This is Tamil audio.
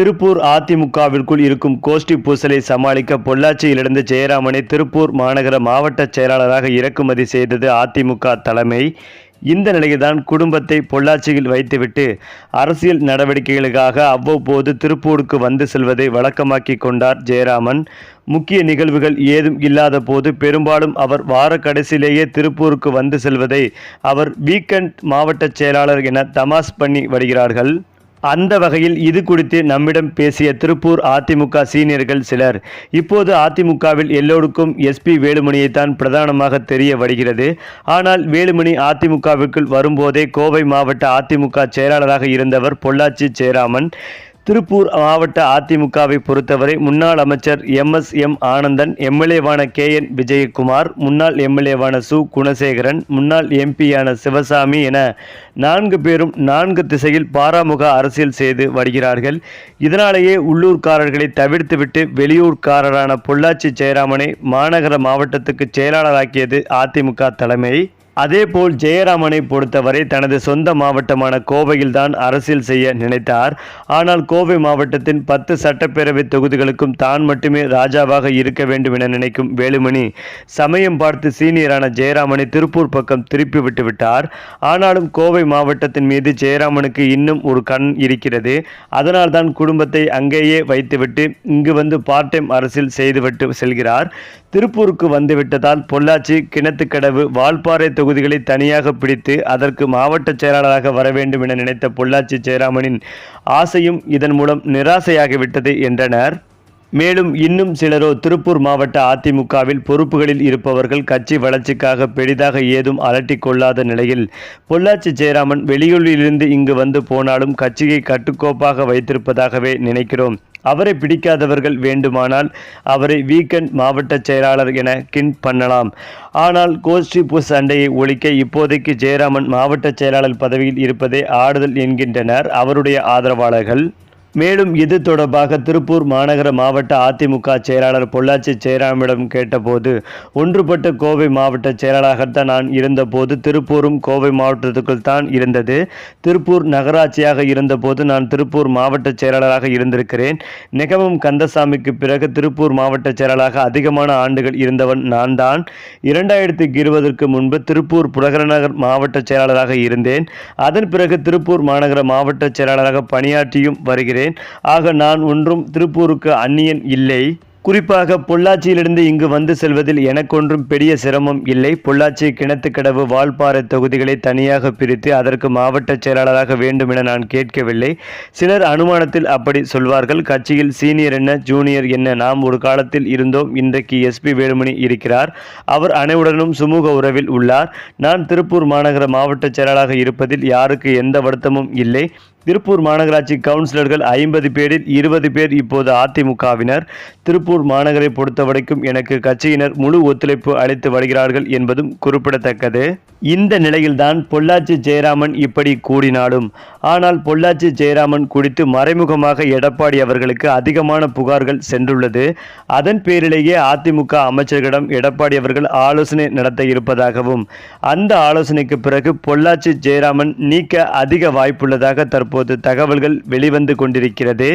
திருப்பூர் அதிமுகவிற்குள் இருக்கும் கோஷ்டி பூசலை சமாளிக்க பொள்ளாச்சியிலிருந்து ஜெயராமனை திருப்பூர் மாநகர மாவட்ட செயலாளராக இறக்குமதி செய்தது அதிமுக தலைமை. இந்த நிலையில்தான் குடும்பத்தை பொள்ளாச்சியில் வைத்துவிட்டு அரசியல் நடவடிக்கைகளுக்காக அவ்வப்போது திருப்பூருக்கு வந்து செல்வதை வழக்கமாக்கி கொண்டார் ஜெயராமன். முக்கிய நிகழ்வுகள் ஏதும் இல்லாத போது பெரும்பாலும் அவர் வார கடைசியிலேயே திருப்பூருக்கு வந்து செல்வதை அவர் வீக்கெண்ட் மாவட்ட செயலாளர் என தமாஸ் பண்ணி வருகிறார்கள். அந்த வகையில் இது குறித்து நம்மிடம் பேசிய திருப்பூர் அதிமுக சீனியர்கள் சிலர். இப்போது அதிமுகவில் எல்லோருக்கும் எஸ்பி வேலுமணியைத்தான் பிரதானமாக தெரிய வருகிறது. ஆனால் வேலுமணி அதிமுகவிற்குள் வரும்போதே கோவை மாவட்ட அதிமுக செயலாளராக இருந்தவர் பொள்ளாச்சி ஜெயராமன். திருப்பூர் மாவட்ட அதிமுகவை பொறுத்தவரை முன்னாள் அமைச்சர் எம் எஸ் எம் ஆனந்தன் எம்எல்ஏவான கே என் விஜயகுமார் முன்னாள் எம்எல்ஏவான சு. குணசேகரன் முன்னாள் எம்பியான சிவசாமி என நான்கு பேரும் நான்கு திசையில் பாராமுக அரசியல் செய்து வருகிறார்கள். இதனாலேயே உள்ளூர்காரர்களை தவிர்த்துவிட்டு வெளியூர்காரரான பொள்ளாச்சி ஜெயராமனை மாநகர மாவட்டத்துக்கு செயலாளராக்கியது அதிமுக தலைமை. அதேபோல் ஜெயராமனை பொறுத்தவரை தனது சொந்த மாவட்டமான கோவையில்தான் அரசியல் செய்ய நினைத்தார். ஆனால் கோவை மாவட்டத்தின் பத்து சட்டப்பேரவை தொகுதிகளுக்கும் தான் மட்டுமே ராஜாவாக இருக்க வேண்டும் என நினைக்கும் வேலுமணி சமயம் பார்த்து சீனியரான ஜெயராமனை திருப்பூர் பக்கம் திருப்பி விட்டுவிட்டார் ஆனாலும் கோவை மாவட்டத்தின் மீது ஜெயராமனுக்கு இன்னும் ஒரு கண் இருக்கிறது. அதனால்தான் குடும்பத்தை அங்கேயே வைத்துவிட்டு இங்கு வந்து பார்ட் டைம் அரசியல் செய்துவிட்டு செல்கிறார். திருப்பூருக்கு வந்துவிட்டதால் பொள்ளாச்சி கிணத்துக்கடவு வால்பாறை தொகுதிகளை தனியாக பிடித்து அதற்கு மாவட்ட செயலாளராக வர வேண்டும் என நினைத்த பொள்ளாச்சி ஜெயராமனின் ஆசையும் இதன் மூலம் நிராசையாகிவிட்டது என்றனர். மேலும் இன்னும் சிலரோ திருப்பூர் மாவட்ட அதிமுகவில் பொறுப்புகளில் இருப்பவர்கள் கட்சி வளர்ச்சிக்காக பெரிதாக ஏதும் அலட்டிக் கொள்ளாத நிலையில் பொள்ளாச்சி ஜெயராமன் வெளியூரிலிருந்து இங்கு வந்து போனாலும் கட்சியை கட்டுக்கோப்பாக வைத்திருப்பதாகவே நினைக்கிறோம். அவரை பிடிக்காதவர்கள் வேண்டுமானால் அவரை வீக்கெண்ட் மாவட்ட செயலாளர் என கின் பண்ணலாம். ஆனால் கோஷ்டி பூ சண்டையை ஒழிக்க இப்போதைக்கு ஜெயராமன் மாவட்ட செயலாளர் பதவியில் இருப்பதே ஆடுதல் என்கின்றனர் அவருடைய ஆதரவாளர்கள். மேலும் இது தொடர்பாக திருப்பூர் மாநகர மாவட்ட அதிமுக செயலாளர் பொள்ளாச்சி ஜெயராமிடம் கேட்டபோது ஒன்றுபட்ட கோவை மாவட்ட செயலாளராகத்தான் நான் இருந்தபோது திருப்பூரும் கோவை மாவட்டத்துக்குள் தான் இருந்தது. திருப்பூர் நகராட்சியாக இருந்தபோது நான் திருப்பூர் மாவட்ட செயலாளராக இருந்திருக்கிறேன். நிகமும் கந்தசாமிக்கு பிறகு திருப்பூர் மாவட்ட செயலாளராக அதிகமான ஆண்டுகள் இருந்தவன் நான் தான். இரண்டாயிரத்தி இருபதற்கு முன்பு திருப்பூர் புலகரநகர் மாவட்ட செயலாளராக இருந்தேன். அதன் பிறகு திருப்பூர் மாநகர மாவட்ட செயலாளராக பணியாற்றியும் வருகிறேன். ஆக நான் ஒன்றும் திருப்பூருக்கு அந்நியன் இல்லை. குறிப்பாக பொள்ளாச்சியிலிருந்து இங்கு வந்து செல்வதில் எனக்கொன்றும் பெரிய சிரமம் இல்லை. பொள்ளாச்சி கிணத்துக்கடவு வால்பாறை தொகுதிகளை தனியாக பிரித்து அதற்கு மாவட்ட செயலாளராக வேண்டும் என நான் கேட்கவில்லை. சிலர் அனுமானத்தில் அப்படி சொல்வார்கள். கட்சியில் சீனியர் என்ன ஜூனியர் என்ன நாம் ஒரு காலத்தில் இருந்தோம். இன்றைக்கு எஸ்பி வேலுமணி இருக்கிறார். அவர் அனைவருடனும் சுமூக உறவில் உள்ளார். நான் திருப்பூர் மாநகர மாவட்ட செயலாளராக இருப்பதில் யாருக்கு எந்த வருத்தமும் இல்லை. திருப்பூர் மாநகராட்சி கவுன்சிலர்கள் ஐம்பது பேரில் இருபது பேர் இப்போது அதிமுகவினர். திருப்பூர் மாநகரை பொறுத்தவரைக்கும் எனக்கு கட்சியினர் முழு ஒத்துழைப்பு அளித்து வருகிறார்கள் என்பதும் குறிப்பிடத்தக்கது. இந்த நிலையில்தான் பொள்ளாச்சி ஜெயராமன் இப்படி கூடினாலும் ஆனால் பொள்ளாச்சி ஜெயராமன் குறித்து மறைமுகமாக எடப்பாடி அவர்களுக்கு அதிகமான புகார்கள் சென்றுள்ளது. அதன் பேரிலேயே அதிமுக அமைச்சர்களிடம் எடப்பாடி அவர்கள் ஆலோசனை நடத்த இருப்பதாகவும் அந்த ஆலோசனைக்கு பிறகு பொள்ளாச்சி ஜெயராமன் நீக்க அதிக வாய்ப்புள்ளதாக தற்போது தற்போது தகவல்கள் வெளிவந்து கொண்டிருக்கிறது.